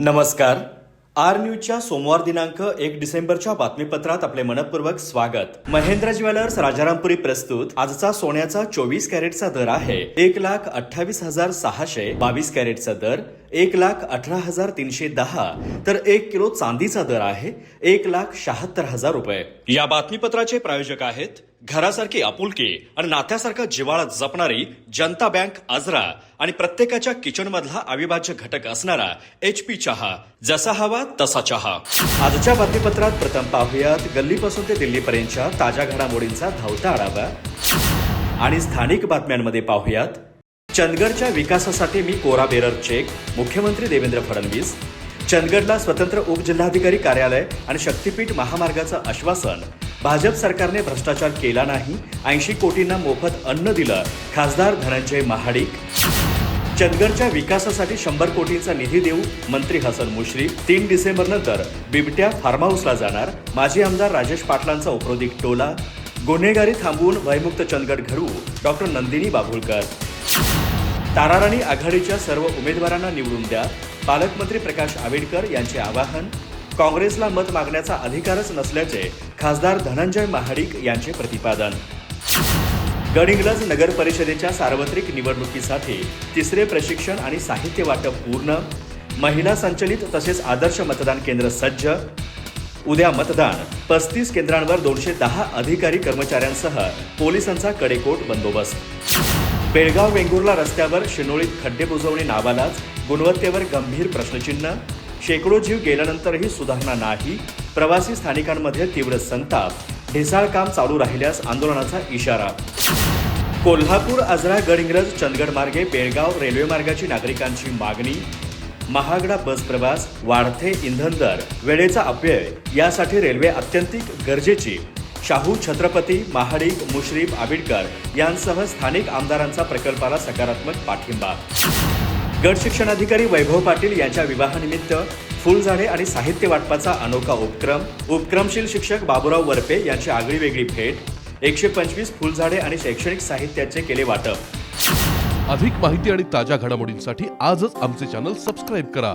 नमस्कार. आर न्यूजच्या सोमवार दिनांक एक डिसेंबरच्या बातमीपत्रात आपले मनपूर्वक स्वागत. महेंद्र ज्वेलर्स राजारामपुरी प्रस्तुत. आजचा सोन्याचा चोवीस कॅरेटचा दर आहे. एक लाख अठ्ठावीस हजार सहाशे बावीस कॅरेटचा दर. एक लाख अठरा हजार तीनशे दहा तर एक किलो चांदीचा दर आहे एक लाख शहात्तर हजार रुपये. या बातमीपत्राचे प्रायोजक आहेत घरासारखी आपुलकी आणि नात्यासारखा जिवाळा जपणारी जनता बँक आजरा आणि प्रत्येकाच्या किचन मधला अविभाज्य घटक असणारा एच पी चहा जसा हवा तसा चहा. आजच्या बातमीपत्रात प्रथम पाहूयात गल्लीपासून ते दिल्लीपर्यंतच्या ताज्या घडामोडींचा धावता आढावा. आणि स्थानिक बातम्यांमध्ये पाहूयात चंदगडच्या विकासासाठी मी कोरा बेरर चेक मुख्यमंत्री देवेंद्र फडणवीस चंदगडला स्वतंत्र उपजिल्हाधिकारी कार्यालय आणि शक्तीपीठ महामार्गाचं आश्वासन. भाजप सरकारने भ्रष्टाचार केला नाही ऐंशी कोटींना मोफत अन्न दिलं खासदार धनंजय महाडिक. चंदगडच्या विकासासाठी शंभर कोटींचा निधी देऊ मंत्री हसन मुश्रीफ. तीन डिसेंबर नंतर बिबट्या फार्म हाऊसला जाणार माजी आमदार राजेश पाटलांचा उपरोधिक टोला. गुन्हेगारी थांबवून भयमुक्त चंदगड घडवू डॉक्टर नंदिनी बाभुळकर. ताराराणी आघाडीच्या सर्व उमेदवारांना निवडून द्या. पालकमंत्री प्रकाश आंबेडकर यांचे आवाहन काँग्रेसला मत मागण्याचा अधिकारच नसल्याचे खासदार धनंजय महाडिक यांचे प्रतिपादन. गडिंग्लज नगर परिषदेच्या सार्वत्रिक निवडणुकीसाठी तिसरे प्रशिक्षण आणि साहित्य वाटप पूर्ण महिला संचलित तसेच आदर्श मतदान केंद्र सज्ज उद्या मतदान पस्तीस केंद्रांवर दोनशे दहा अधिकारी कर्मचाऱ्यांसह पोलिसांचा कडेकोट बंदोबस्त. बेळगाव वेंगुर्ला रस्त्यावर शिनोळीत खड्डे बुजवणे नावालाच गुणवत्तेवर गंभीर प्रश्नचिन्ह. शेकडो जीव गेल्यानंतरही सुधारणा नाही. प्रवासी स्थानिकांमध्ये तीव्र संताप. ढेसाळ काम चालू राहिल्यास आंदोलनाचा इशारा. कोल्हापूर आजरा गडहिंग्रज चंदगड मार्गे बेळगाव रेल्वे मार्गाची नागरिकांची मागणी. महागडा बस प्रवास वाढते इंधन दर वेळेचा अपव्यय यासाठी रेल्वे अत्यंतिक गरजेची. शाहू छत्रपती महाडिक मुश्रीफ आबिडकर यांसह स्थानिक आमदारांचा प्रकल्पाला सकारात्मक पाठिंबा. गट शिक्षणाधिकारी वैभव पाटील यांच्या विवाहानिमित्त फुलझाडे आणि साहित्य वाटपाचा अनोखा उपक्रम उपक्रमशील शिक्षक बाबुराव वरपे यांची आगळी वेगळी भेट एकशे पंचवीस फुलझाडे आणि शैक्षणिक साहित्याचे केले वाटप. अधिक माहिती आणि ताज्या घडामोडींसाठी आजच आमचे चॅनल सबस्क्राईब करा.